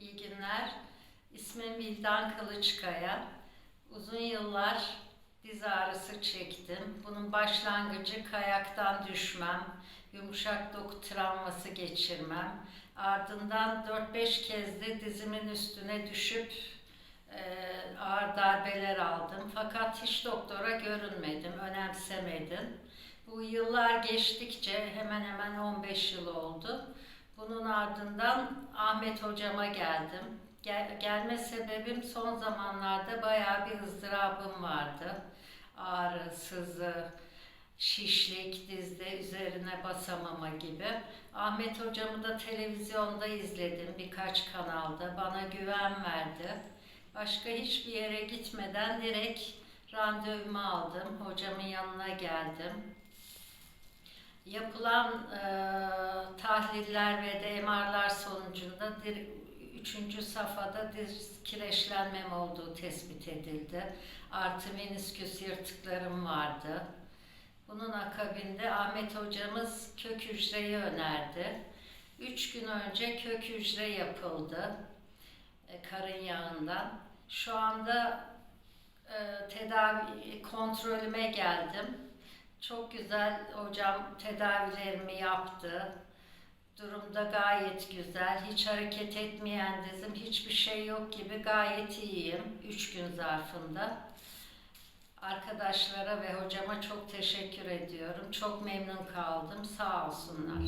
İyi günler. İsmim Vildan Kılıçkaya. Uzun yıllar diz ağrısı çektim. Bunun başlangıcı kayaktan düşmem, yumuşak doku travması geçirmem. Ardından 4-5 kez de dizimin üstüne düşüp e, ağır darbeler aldım. Fakat hiç doktora görünmedim, önemsemedim. Bu yıllar geçtikçe hemen hemen 15 yıl oldu. Ardından Ahmet hocama geldim. Gel- gelme sebebim son zamanlarda bayağı bir ızdırabım vardı. Ağrı, sızı, şişlik, dizde üzerine basamama gibi. Ahmet hocamı da televizyonda izledim birkaç kanalda. Bana güven verdi. Başka hiçbir yere gitmeden direkt randevumu aldım. Hocamın yanına geldim. Yapılan e, tahliller ve de MR'lar sonucunda dir, üçüncü safhada diz kireçlenmem olduğu tespit edildi. Artı menisküs yırtıklarım vardı. Bunun akabinde Ahmet hocamız kök hücreyi önerdi. Üç gün önce kök hücre yapıldı e, karın yağından. Şu anda e, tedavi kontrolüme geldim. Çok güzel hocam tedavilerimi yaptı. Durumda gayet güzel. Hiç hareket etmeyen dizim, hiçbir şey yok gibi gayet iyiyim. Üç gün zarfında. Arkadaşlara ve hocama çok teşekkür ediyorum. Çok memnun kaldım. Sağ olsunlar.